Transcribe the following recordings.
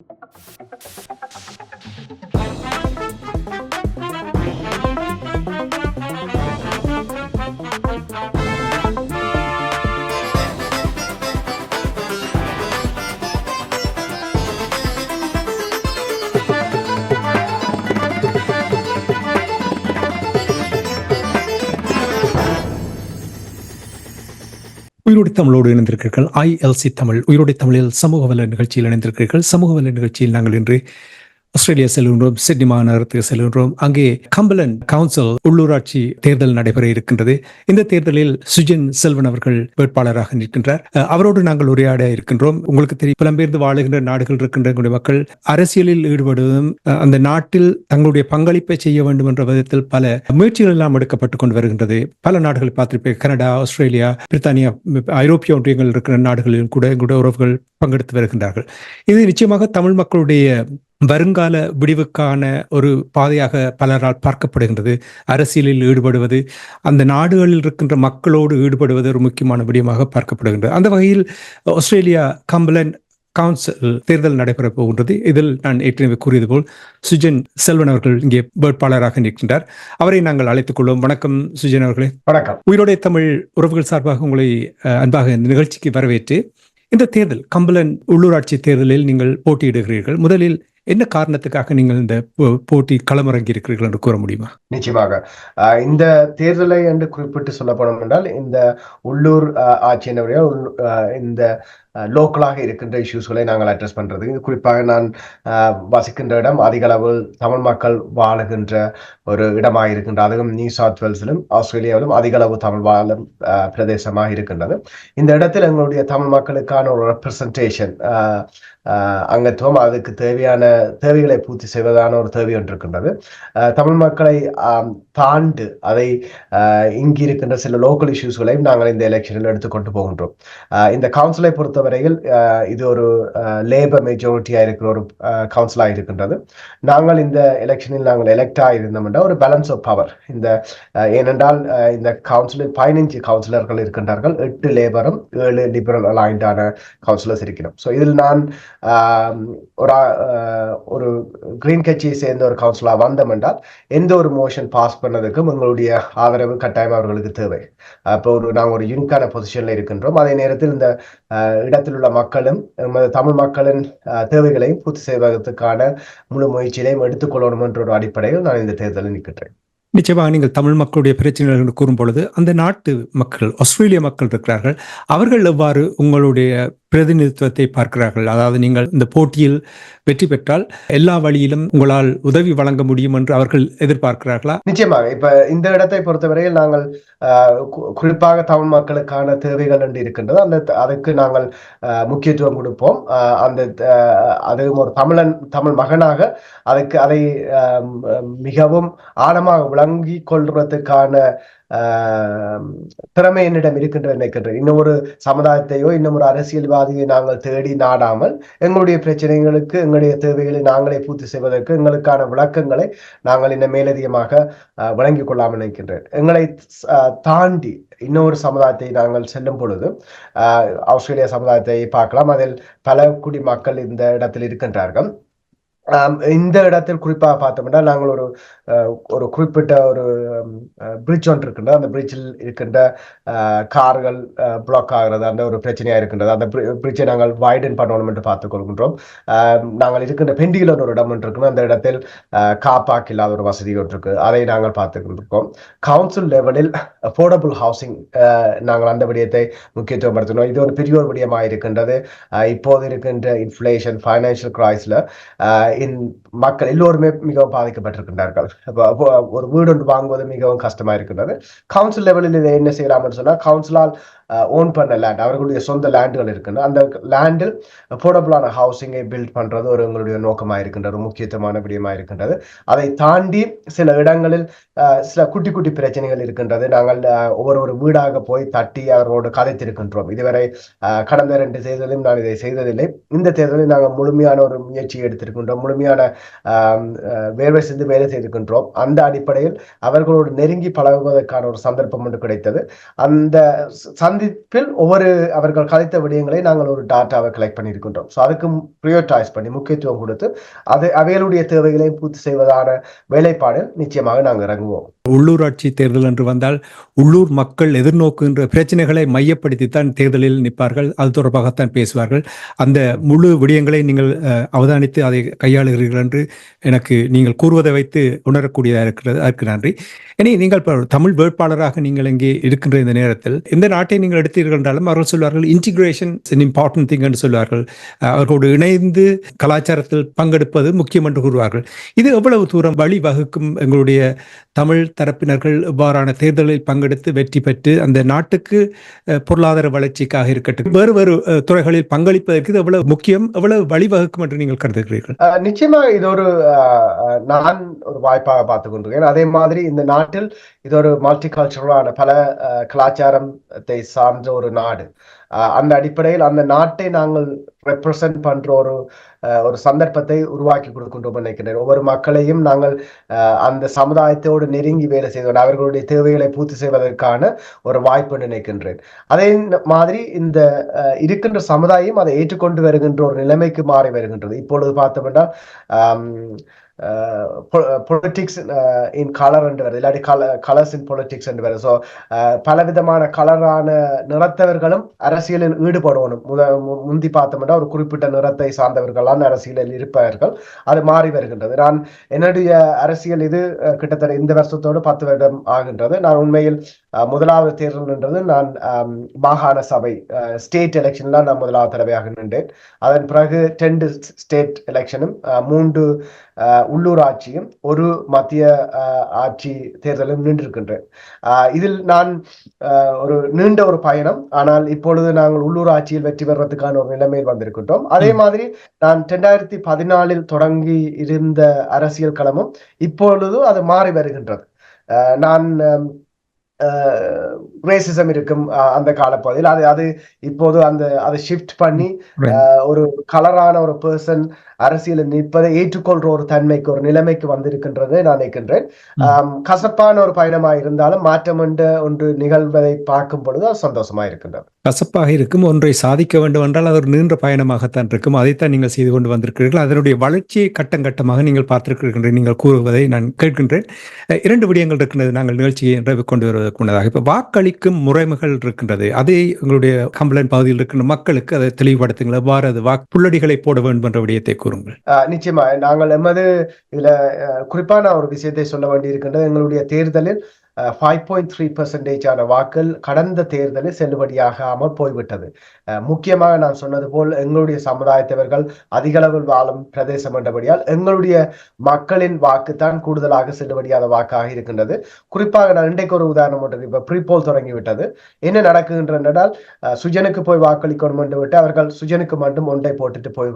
Thank you. உயிரோடு தமிழோடு இணைந்திருக்கிறீர்கள். ஐஎல்சி தமிழ். உயிரோடு தமிழில் சமூக வல நிகழ்ச்சியில் இணைந்திருக்கிறீர்கள். சமூக வல நிகழ்ச்சியில் நாங்கள் இன்று ஆஸ்திரேலியா செல்கின்றோம் சிட்னி மாநகரத்துக்கு செல்கின்றோம் அங்கே கம்பலன் கவுன்சில் உள்ளூராட்சி தேர்தல் நடைபெற இருக்கின்றது. இந்த தேர்தலில் சுஜின் செல்வன் அவர்கள் வேட்பாளராக நிற்கின்றார். அவரோடு நாங்கள் உரையாட இருக்கின்றோம். உங்களுக்கு தெரியும் புலம்பெயர்ந்து வாழுகின்ற நாடுகள் இருக்கின்ற மக்கள் அரசியலில் ஈடுபடுவதும் அந்த நாட்டில் தங்களுடைய பங்களிப்பை செய்ய வேண்டும் என்ற விதத்தில் பல முயற்சிகள் எல்லாம் எடுக்கப்பட்டு கொண்டு வருகின்றது. பல நாடுகளை பார்த்திருப்பேன் கனடா ஆஸ்திரேலியா பிரித்தானியா ஐரோப்பிய ஒன்றியங்கள் இருக்கிற நாடுகளிலும் கூட எங்களுடைய உறவுகள் பங்கெடுத்து வருகின்றார்கள். இது நிச்சயமாக தமிழ் மக்களுடைய வருங்கால விடிவுக்கான ஒரு பாதையாக பலரால் பார்க்கப்படுகின்றது. அரசியலில் ஈடுபடுவது அந்த நாடுகளில் இருக்கின்ற மக்களோடு ஈடுபடுவது ஒரு முக்கியமான விடயமாக பார்க்கப்படுகின்றது. அந்த வகையில் ஆஸ்திரேலியா கம்பலன் கவுன்சில் தேர்தல் நடைபெறப் போகின்றது. இதில் நான் ஏற்கனவே கூறியது போல் சுஜன் செல்வன் அவர்கள் இங்கே வேட்பாளராக நிற்கின்றார். அவரை நாங்கள் அழைத்துக் கொள்வோம். வணக்கம் சுஜன் அவர்களே. வணக்கம். உயிரோடைய தமிழ் உறவுகள் சார்பாக உங்களை அன்பாக இந்த நிகழ்ச்சிக்கு வரவேற்று இந்த தேர்தல் கம்பலன் உள்ளூராட்சி தேர்தலில் நீங்கள் போட்டியிடுகிறீர்கள். முதலில் என்ன காரணத்துக்காக நீங்கள் இந்த போட்டி களமிறங்கி இருக்கிறீர்கள் என்று கூற முடியுமா? நிச்சயமாக. இந்த தேர்தலை என்று குறிப்பிட்டு சொல்ல போனோம் என்றால் இந்த உள்ளூர் ஆஹ், ஆட்சி என்ன இந்த லோக்கலாக இருக்கின்ற இஷ்யூஸ்களை நாங்கள் அட்ரஸ் பண்றது. குறிப்பாக நான் வசிக்கின்ற இடம் அதிக அளவில் தமிழ் மக்கள் வாழுகின்ற ஒரு இடமாக இருக்கின்ற அதுவும் நியூ சவுத் வேல்ஸிலும் ஆஸ்திரேலியாவிலும் அதிக அளவு தமிழ் வாழும் பிரதேசமாக இருக்கின்றது. இந்த இடத்தில் எங்களுடைய தமிழ் மக்களுக்கான ஒரு ரெப்ரசன்டேஷன் அங்கத்துவம் அதுக்கு தேவையான தேவைகளை பூர்த்தி செய்வதான ஒரு தேவை ஒன்று இருக்கின்றது. தமிழ் மக்களை தாண்டு அதை ஆஹ், இருக்கின்ற சில லோக்கல் இஷ்யூஸ்களையும் நாங்கள் இந்த எலெக்ஷனில் எடுத்துக்கொண்டு போகின்றோம். இந்த கவுன்சிலை பொறுத்தவரையில் இது ஒரு லேபர் மெஜாரிட்டியாக இருக்கிற ஒரு கவுன்சிலாக இருக்கின்றது நாங்கள் இந்த எலெக்ஷனில் நாங்கள் எலெக்ட் ஆகியிருந்தோம் என்றால் ஒரு பேலன்ஸ் ஆஃப் பவர் இந்த ஏனென்றால் இந்த கவுன்சிலில் பதினைஞ்சு கவுன்சிலர்கள் இருக்கின்றார்கள். எட்டு லேபரும் ஏழு லிபரல் அலைண்டான கவுன்சிலர்ஸ் இருக்கிறோம். ஸோ இதில் நான் ஆஹ், ஒரு ஆஹ், ஒரு கிரீன் கட்சியை சேர்ந்த ஒரு கவுன்சிலா வந்தோம் என்றால் எந்த ஒரு மோஷன் பாஸ் பண்ணதுக்கும் எங்களுடைய ஆதரவு கட்டாயம் அவர்களுக்கு தேவை. அப்போ ஒரு நாங்கள் ஒரு யூனிக்கான பொசிஷன்ல இருக்கின்றோம். அதே நேரத்தில் இந்த ஆஹ், இடத்தில் உள்ள மக்களும் எமது தமிழ் மக்களின் ஆஹ், தேவைகளையும் பூர்த்தி செய்வதற்கான முழு முயற்சியிலையும் எடுத்துக்கொள்ளணும் என்ற ஒரு அடிப்படையில் நான் இந்த தேர்தலில் நிற்கின்றேன் நிச்சயமாக நீங்கள் தமிழ் மக்களுடைய பிரச்சனைகள் என்று கூறும் பொழுது அந்த நாட்டு மக்கள் ஆஸ்திரேலிய மக்கள் இருக்கிறார்கள். அவர்கள் எவ்வாறு உங்களுடைய பிரதிநிதித்துவத்தை பார்க்கிறார்கள். அதாவது நீங்கள் இந்த போட்டியில் வெற்றி பெற்றால் எல்லா வழியிலும் உங்களால் உதவி வழங்க முடியும் என்று அவர்கள் எதிர்பார்க்கிறார்களா? நிச்சயமாக. இப்ப இந்த இடத்தை பொறுத்தவரையில் நாங்கள் கு- குறிப்பாக தமிழ் மக்களுக்கான தேவைகள் என்று இருக்கின்றது. அந்த அதுக்கு நாங்கள் முக்கியத்துவம் கொடுப்போம். ஆஹ், அந்த ஆஹ், அதுவும் ஒரு தமிழன் தமிழ் மகனாக அதுக்கு அதை ஆஹ், மிகவும் ஆழமாக விளங்கி கொள்றதுக்கான திறமை என்னிடம் இருக்கின்ற நினைக்கின்றேன் இன்னும் ஒரு சமுதாயத்தையோ இன்னும் ஒரு அரசியல்வாதியை நாங்கள் தேடி நாடாமல் எங்களுடைய பிரச்சனைகளுக்கு எங்களுடைய தேவைகளை நாங்களே பூர்த்தி செய்வதற்கு எங்களுக்கான விளக்கங்களை நாங்கள் இன்னும் மேலதிகமாக ஆஹ், வழங்கிக் கொள்ளாமல் நினைக்கின்றேன். எங்களை தாண்டி இன்னொரு சமுதாயத்தை நாங்கள் செல்லும் பொழுது ஆஹ், ஆஸ்திரேலிய சமுதாயத்தை பார்க்கலாம். அதில் பல குடி மக்கள் இந்த இடத்தில் இருக்கின்றார்கள். இந்த இடத்தில் குறிப்பாக பார்த்தோம்னா நாங்கள் ஒரு ஒரு குறிப்பிட்ட ஒரு பிரிட்ஜ் ஒன்று இருக்கின்றது அந்த பிரிட்ஜில் இருக்கின்ற கார்கள் பிளாக் ஆகிறது அந்த ஒரு பிரச்சனையாக இருக்கின்றது. அந்த பிரிட்ஜை நாங்கள் வைடன் பண்ணணும் என்று பார்த்துக் கொள்கின்றோம். நாங்கள் இருக்கின்ற பெண்டியில் ஒரு இடம் ஒன்று இருக்குது அந்த இடத்தில் காப்பாக் இல்லாத ஒரு வசதி ஒன்று இருக்கு. அதை நாங்கள் பார்த்துக்கொண்டிருக்கோம் கவுன்சில் லெவலில் அஃபோர்டபுள் ஹவுசிங் நாங்கள் அந்த விடயத்தை முக்கியத்துவம் படுத்தினோம் இது ஒரு பெரிய ஒரு விடயமாக இருக்கின்றது இப்போது இருக்கின்ற இன்ஃப்ளேஷன் ஃபைனான்சியல் கிரைஸில் மக்கள் எல்லோருமே மிகவும் பாதிக்கப்பட்டிருக்கின்றார்கள். இப்போ ஒரு வீடு ஒன்று வாங்குவது மிகவும் கஷ்டமா இருக்கின்றது கவுன்சில் லெவலில் இதை என்ன செய்யலாம்னு சொன்னால் கவுன்சிலால் ஓன் பண்ண லேண்ட் அவர்களுடைய சொந்த லேண்டுகள் இருக்குன்னு அந்த லேண்டில் அஃபோர்டபுளான ஹவுசிங்கை பில்ட் பண்றது ஒரு எங்களுடைய நோக்கமாக இருக்கின்றது ஒரு முக்கியத்துவமான விடயமாக இருக்கின்றது அதை தாண்டி சில இடங்களில் சில குட்டி குட்டி பிரச்சனைகள் இருக்கின்றது. நாங்கள் ஒவ்வொரு ஒரு வீடாக போய் தட்டி அவர்களோடு கதைத்திருக்கின்றோம். இதுவரை கடந்த ரெண்டு தேர்தலிலும் நான் இதை செய்ததில்லை. இந்த தேர்தலில் நாங்கள் முழுமையான ஒரு முயற்சியை எடுத்திருக்கின்றோம். முழுமையான வேர்வை செய்து வேலை செய்திருக்கின்றோம். அந்த அடிப்படையில் அவர்களோடு நெருங்கி பழகுவதற்கான ஒரு சந்தர்ப்பம் ஒன்று கிடைத்தது. அந்த சந்திப்பில் ஒவ்வொரு அவர்கள் கலைத்த விடயங்களை நாங்கள் ஒரு டாட்டாவை கலெக்ட் பண்ணியிருக்கின்றோம். ஸோ அதுக்கு ப்ரியோரைஸ் பண்ணி முக்கியத்துவம் கொடுத்து அது அவைகளுடைய தேவைகளை பூர்த்தி செய்வதான வேலைப்பாடு நிச்சயமாக நாங்கள் இறங்குவோம். உள்ளூராட்சி தேர்தல் என்று வந்தால் உள்ளூர் மக்கள் எதிர்நோக்குகின்ற பிரச்சனைகளை மையப்படுத்தித்தான் தேர்தலில் நிற்பார்கள். அது தொடர்பாகத்தான் பேசுவார்கள். அந்த முழு விடயங்களை நீங்கள் அவதானித்து அதை கையாளுகிறீர்கள் என்று எனக்கு நீங்கள் கூறுவதை வைத்து உணரக்கூடியதாக இருக்கிறது அதற்கு நன்றி. இனி நீங்கள் தமிழ் வேட்பாளராக நீங்கள் இங்கே இருக்கின்ற இந்த நேரத்தில் இந்த நாட்டை நீங்கள் எடுத்தீர்கள் என்றாலும் அவர்கள் சொல்வார்கள் இன்டிகிரேஷன் இம்பார்ட்டன்ட் திங் என்று சொல்வார்கள். அவர்களோடு இணைந்து கலாச்சாரத்தில் பங்கெடுப்பது முக்கியம் என்று கூறுவார்கள். இது எவ்வளவு தூரம் வழி வகுக்கும் எங்களுடைய தமிழ் தரப்பினர்கள் இவ்வாறான தேர்தலில் பங்கெடுத்து வெற்றி பெற்று அந்த நாட்டுக்கு பொருளாதார வளர்ச்சிக்காக இருக்கட்டும். வேறு வேறு துறைகளில் பங்களிப்பதற்கு இது எவ்வளவு முக்கியம் எவ்வளவு வழிவகுக்கும் என்று நீங்கள் கருதுகிறீர்கள்? அஹ் நிச்சயமா இது ஒரு அஹ், அஹ், நான் ஒரு வாய்ப்பாக பார்த்து கொண்டிருக்கேன் அதே மாதிரி இந்த நாட்டில் இது ஒரு மல்டி கல்ச்சரலான பல அஹ், கலாச்சாரத்தை சார்ந்த ஒரு நாடு. அந்த அடிப்படையில் அந்த நாட்டை நாங்கள் ரெப்ரசன்ட் பண்ற ஒரு அஹ், ஒரு சந்தர்ப்பத்தை உருவாக்கி கொடுக்கின்றோம் நினைக்கிறேன். ஒவ்வொரு மக்களையும் நாங்கள் அஹ், அந்த சமுதாயத்தோடு நெருங்கி வேலை செய்வோம் அவர்களுடைய தேவைகளை பூர்த்தி செய்வதற்கான ஒரு வாய்ப்பு நினைக்கின்றேன். அதே மாதிரி இந்த அஹ், இருக்கின்ற சமுதாயம் அதை ஏற்றுக்கொண்டு வருகின்ற ஒரு நிலைமைக்கு மாறி வருகின்றது. இப்பொழுது பார்த்தோம்னா பொலிட்டிக்ஸ் இன் கலர் என்று வருது இல்லாட்டி கலர்ஸ் இன் பொலிட்டிக்ஸ் என்று வருது ஸோ பலவிதமான கலரான நிறத்தவர்களும் அரசியலில் ஈடுபடணும். முத மு- முந்தி பார்த்தோம்னா ஒரு குறிப்பிட்ட நிறத்தை சார்ந்தவர்களான அரசியலில் இருப்பவர்கள் அது மாறி வருகின்றது. நான் என்னுடைய அரசியல் இது கிட்டத்தட்ட இந்த வருஷத்தோடு பத்து வருடம் ஆகின்றது. நான் உண்மையில் முதலாவது தேர்தல்ன்றது நான் மாகாண சபை ஸ்டேட் எலெக்ஷன்ல நான் முதலாவது தடவையாக நின்றேன். அதன் பிறகு டென்ட் ஸ்டேட் எலெக்ஷனும் மூன்று அஹ், உள்ளூராட்சியும் ஒரு மத்திய ஆட்சி தேர்தலும் நின்றிருக்கின்றேன். இதில் நான் அஹ், ஒரு நீண்ட ஒரு பயணம். ஆனால் இப்பொழுது நாங்கள் உள்ளூராட்சியில் வெற்றி பெறுவதற்கான ஒரு நிலைமையில் வந்திருக்கின்றோம். அதே மாதிரி நான் ரெண்டாயிரத்தி பதினாலில் தொடங்கி இருந்த அரசியல் களமும் இப்பொழுது அது மாறி வருகின்றது. அஹ், நான் ரேசிசம் இருக்கும் அந்த காலப்பகுதியில். அது அது இப்போது அந்த அதை ஷிஃப்ட் பண்ணி ஒரு கலரான ஒரு பர்சன் அரசியலில் நிற்பதை ஏற்றுக்கொள்ற ஒரு தன்மைக்கு ஒரு நிலைமைக்கு வந்திருக்கின்றதை நான் நினைக்கின்றேன். கசப்பான ஒரு பயணமா இருந்தாலும் மாற்றம் என்ற ஒன்று நிகழ்வதை பார்க்கும் பொழுது அது சந்தோஷமா இருக்கின்றது. கசப்பாக இருக்கும் ஒன்றை சாதிக்க வேண்டும் என்றால் அது ஒரு நீண்ட பயணமாகத்தான் இருக்கும். அதைத்தான் நீங்கள் செய்து கொண்டு வந்திருக்கிறீர்கள். அதனுடைய வளர்ச்சியை கட்டம் கட்டமாக நீங்கள் பார்த்திருக்கிறீர்கள் நீங்கள் கூறுவதை நான் கேட்கின்றேன். இரண்டு விடயங்கள் இருக்கின்றது நாங்கள் நிகழ்ச்சியை நிறைவு கொண்டு வருவதற்கு முன்னதாக இப்போ வாக்களிக்கும் முறைமைகள் இருக்கின்றது. அதை உங்களுடைய கம்பளன் பகுதியில் இருக்கின்ற மக்களுக்கு அதை தெளிவுபடுத்துங்கள். எவ்வாறு அது வாக்கு புள்ளடிகளை போட வேண்டும் என்ற விடயத்தை கூறுங்கள். நிச்சயமா நாங்கள் எமது இதுல குறிப்பான ஒரு விஷயத்தை சொல்ல வேண்டியிருக்கின்றது. எங்களுடைய தேர்தலில் ஃபைவ் பாயிண்ட் த்ரீ ஆன வாக்கள் கடந்த தேர்தலில் செல்லுபடியாகாமல் போய்விட்டது. ஆஹ் முக்கியமாக நான் சொன்னது போல் எங்களுடைய சமுதாயத்தவர்கள் அதிக அளவில் வாழும் பிரதேசம் என்றபடியால் எங்களுடைய மக்களின் வாக்கு தான் கூடுதலாக செல்லுபடியாத வாக்காக இருக்கின்றது. குறிப்பாக நான் இன்றைக்கு ஒரு உதாரணம் ஒன்று இப்போ ப்ரீபோல் தொடங்கிவிட்டது. என்ன நடக்குகின்றது என்றால் சுஜனுக்கு போய் வாக்களிக்கணும் என்று விட்டு அவர்கள் சுஜனுக்கு மட்டும் ஒன்றை போட்டுட்டு போய்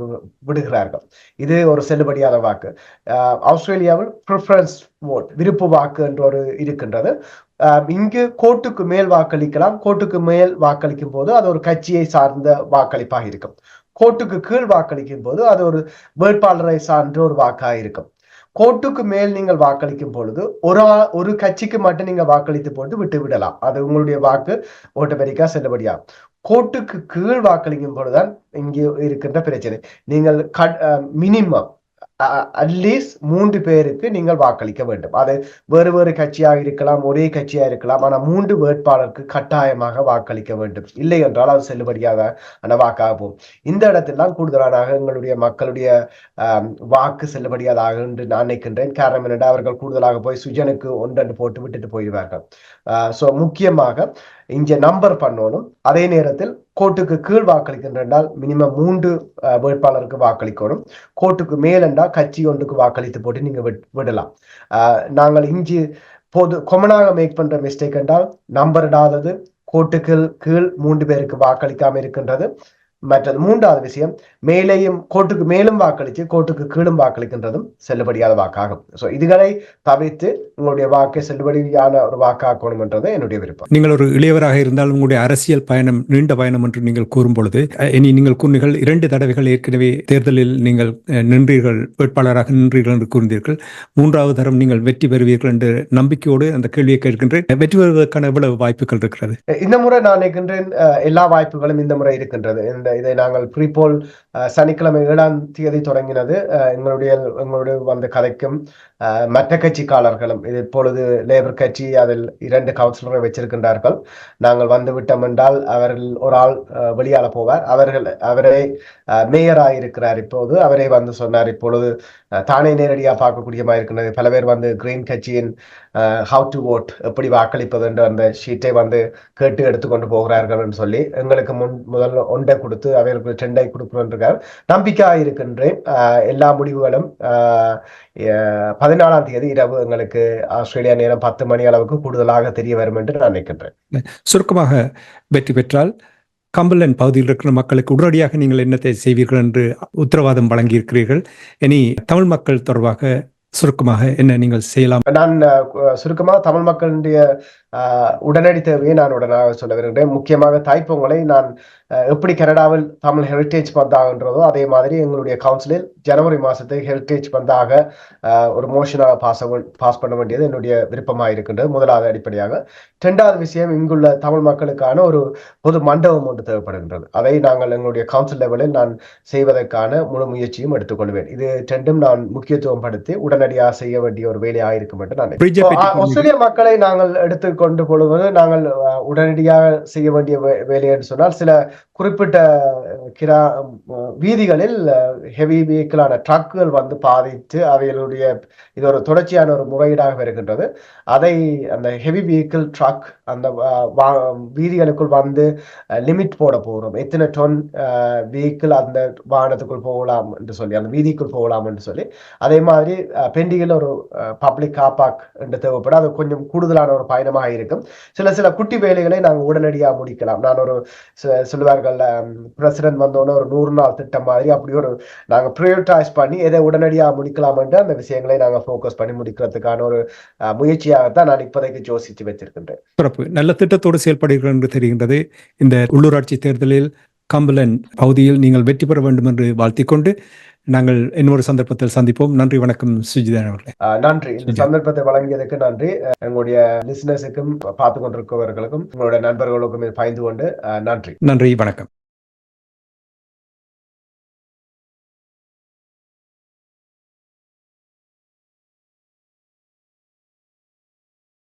விடுகிறார்கள். இது ஒரு செல்லுபடியாத வாக்கு. ஆஹ் ஆஸ்திரேலியாவில் ப்ரிஃபரன்ஸ் ஓட் விருப்பு வாக்கு என்று ஒரு இருக்கின்றது. இங்கு கோட்டுக்கு மேல் வாக்களிக்கலாம். கோட்டுக்கு மேல் வாக்களிக்கும் போது அது ஒரு கட்சியை சார்ந்த வாக்களிப்பாக இருக்கும். கோட்டுக்கு கீழ் வாக்களிக்கும் போது அது ஒரு வேட்பாளரை சார்ந்த ஒரு வாக்காக இருக்கும். கோட்டுக்கு மேல் நீங்கள் வாக்களிக்கும் பொழுது ஒரு ஒரு கட்சிக்கு மட்டும் நீங்க வாக்களித்து போட்டு விட்டு விடலாம். அது உங்களுடைய வாக்கு ஓட்டமெரிக்கா செல்லுபடியாகும். கோட்டுக்கு கீழ் வாக்களிக்கும் பொழுதுதான் இங்கே இருக்கின்ற பிரச்சனை. நீங்கள் மினிமம் அட்லீஸ்ட் மூன்று பேருக்கு நீங்கள் வாக்களிக்க வேண்டும். அது வேறு வேறு கட்சியாக இருக்கலாம் ஒரே கட்சியாக இருக்கலாம் ஆனால் மூன்று வேட்பாளருக்கு கட்டாயமாக வாக்களிக்க வேண்டும். இல்லை என்றால் அது செல்லுபடியாக அந்த வாக்காக போகும். இந்த இடத்தில்தான் கூடுதலாக எங்களுடைய மக்களுடைய வாக்கு செல்லுபடியாதாக என்று நான் நினைக்கின்றேன். காரணம் என்னென்றால் அவர்கள் கூடுதலாக போய் சுஜனுக்கு ஒன்றென்று போட்டு விட்டுட்டு போயிடுவார்கள். ஸோ முக்கியமாக இங்கே நம்பர் பண்ணணும். அதே நேரத்தில் கோட்டுக்கு கீழ் வாக்களிக்கின்றால் மினிமம் மூன்று அஹ், வேட்பாளருக்கு வாக்களிக்கணும். கோட்டுக்கு மேல் என்றால் கட்சி ஒன்றுக்கு வாக்களித்து போட்டு நீங்க விட்- விடலாம். நாங்கள் இஞ்சி பொது கொமனாக மேக் பண்ற மிஸ்டேக் என்றால் நம்பர் இடாதது கோட்டுக்கு கீழ் மூன்று பேருக்கு வாக்களிக்காம இருக்கின்றது. மற்றது மூன்றாவது விஷயம் மேலேயும் கோட்டுக்கு மேலும் வாக்களித்து கோட்டுக்கு கீழும் வாக்களிக்கின்றதும் செல்லுபடியாத வாக்காகும். ஸோ இதுகளை தவிர்த்து உங்களுடைய வாக்கை செல்லுபடியான ஒரு வாக்காக்கணும் என்றது என்னுடைய விருப்பம். நீங்கள் ஒரு இளையவராக இருந்தால் உங்களுடைய அரசியல் பயணம் நீண்ட பயணம் என்று நீங்கள் கூறும் பொழுது இனி நீங்கள் கூறினீர்கள் இரண்டு தடவைகள் ஏற்கனவே தேர்தலில் நீங்கள் நின்றீர்கள் வேட்பாளராக நின்றீர்கள் என்று கூறினீர்கள் மூன்றாவது தரம் நீங்கள் வெற்றி பெறுவீர்கள் என்று நம்பிக்கையோடு அந்த கேள்வியை கேட்கின்றேன். வெற்றி பெறுவதற்கான எவ்வளவு வாய்ப்புகள் இருக்கிறது? இந்த முறை நான் நினைக்கின்றேன் எல்லா வாய்ப்புகளும் இந்த முறை இருக்கின்றது. இந்த இதை நாங்கள் ப்ரீபோல் சனிக்கிழமை ஏழாம் தேதி தொடங்கினது. எங்களுடைய எங்களுடைய வந்த கதைக்கும் மற்ற கட்சிக்காரர்களும் இது இப்பொழுது லேபர் கட்சி அதில் இரண்டு கவுன்சிலரை வச்சிருக்கின்றார்கள். நாங்கள் வந்து விட்டோம் என்றால் அவர்கள் ஒரு ஆள் வெளியால போவார். அவர்கள் அவரே மேயராக இருக்கிறார் இப்போது. அவரே வந்து சொன்னார் இப்பொழுது தானே நேரடியாக பார்க்கக்கூடிய மாதிரி இருக்கின்றது பல பேர் வந்து கிரீன் கட்சியின் ஹவு டு ஓட் எப்படி வாக்களிப்பது என்ற அந்த ஷீட்டை வந்து கேட்டு எடுத்துக்கொண்டு போகிறார்கள் என்று சொல்லி எங்களுக்கு முன் முதல்ல ஒன்றை கொடுத்து அவர்களுக்கு டெண்டை கொடுக்கிறோன்றார் நம்பிக்கையாக இருக்கின்றேன். எல்லா முடிவுகளும் பதினாலாம் தேதி இரவு எங்களுக்கு ஆஸ்திரேலியா நேரம் பத்து மணி அளவுக்கு கூடுதலாக தெரிய வரும் என்று நான் நினைக்கின்றேன். சுருக்கமாக வெற்றி பெற்றால் கம்பலன் பகுதியில் இருக்கிற மக்களுக்கு உடனடியாக நீங்கள் என்னத்தை செய்வீர்கள் என்று உத்தரவாதம் வழங்கியிருக்கிறீர்கள். இனி தமிழ் மக்கள் தொடர்பாக சுருக்கமாக என்ன நீங்கள் செய்யலாம்? நான் சுருக்கமாக தமிழ் மக்களுடைய உடனடி தேவையை நான் உடனாக சொல்ல விரும்புகிறேன். முக்கியமாக தாய்ப்பொங்கலை நான் எப்படி கனடாவில் தமிழ் ஹெரிட்டேஜ் பந்தாகன்றதோ அதே மாதிரி எங்களுடைய கவுன்சிலில் ஜனவரி மாதத்தை ஹெரிட்டேஜ் பந்தாக ஒரு மோஷனாக பாஸ் பாஸ் பண்ண வேண்டியது என்னுடைய விருப்பமாக இருக்கின்றது. முதலாவது அடிப்படையாக இரண்டாவது விஷயம் இங்குள்ள தமிழ் மக்களுக்கான ஒரு பொது மண்டபம் ஒன்று தேவைப்படுகின்றது. அதை நாங்கள் எங்களுடைய கவுன்சில் லெவலில் நான் செய்வதற்கான முழு முயற்சியும் எடுத்துக்கொள்வேன். இது ரெண்டும் நான் முக்கியத்துவம் படுத்தி உடனடியாக செய்ய வேண்டிய ஒரு வேலையாக இருக்கும் என்று நான். ஆஸ்திரேலிய மக்களை நாங்கள் கொண்டு பொழுது நாங்கள் உடனடியாக செய்ய வேண்டிய வே- வேலை என்று சொன்னால் சில குறிப்பிட்ட கிரா வீதிகளில் ஹெவி வெஹிக்கிளான ட்ரக்குகள் வந்து பாதித்து அவைகளுடைய இது ஒரு தொடர்ச்சியான ஒரு முறையீடாக வருகின்றது. அதை அந்த ஹெவி வெஹிக்கிள் ட்ரக் அந்த வா- வீதிகளுக்குள் வந்து லிமிட் போட போகிறோம் எத்தனை டொன் வெஹிக்கிள் அந்த வாகனத்துக்குள் போகலாம் என்று சொல்லி அந்த வீதிக்குள் போகலாம் என்று சொல்லி. அதே மாதிரி அஹ், ஒரு பப்ளிக் காப்பாக் என்று தேவைப்படும். அது கொஞ்சம் கூடுதலான ஒரு பயணமாக இருக்கும். சில சில குட்டி வேலைகளை நாங்கள் உடனடியாக முடிக்கலாம். நான் ஒரு சொல்லுவார்கள் பிரசிடென்ட் வந்தோடனே ஒரு நூறு நாள் திட்டம் மாதிரி அப்படி ஒரு நாங்கள் ப்ரையோரிட்டைஸ் பண்ணி எதை உடனடியாக முடிக்கலாம் என்று அந்த விஷயங்களை நாங்கள் ஃபோக்கஸ் பண்ணி முடிக்கிறதுக்கான ஒரு முயற்சியாகத்தான் நான் இப்போதைக்கு யோசித்து வச்சிருக்கின்றேன். சிறப்பு. நல்ல திட்டத்தோடு செயல்படுகிறேன் என்று தெரிகின்றது. இந்த உள்ளூராட்சி தேர்தலில் கம்பலன் பகுதியில் நீங்கள் வெற்றி பெற வேண்டும் என்று வாழ்த்திக் கொண்டு நாங்கள் இன்னொரு சந்தர்ப்பத்தில் சந்திப்போம். நன்றி வணக்கம் சுஜிதன் அவர்களே. நன்றி. இந்த சந்தர்ப்பத்தை வழங்கியதுக்கு நன்றி. எங்களுடைய லிசனர்ஸுக்கும் பார்த்து கொண்டிருப்பவர்களுக்கும் உங்களுடைய நண்பர்களுக்கும் பகிர்ந்து கொண்டு நன்றி. நன்றி வணக்கம்.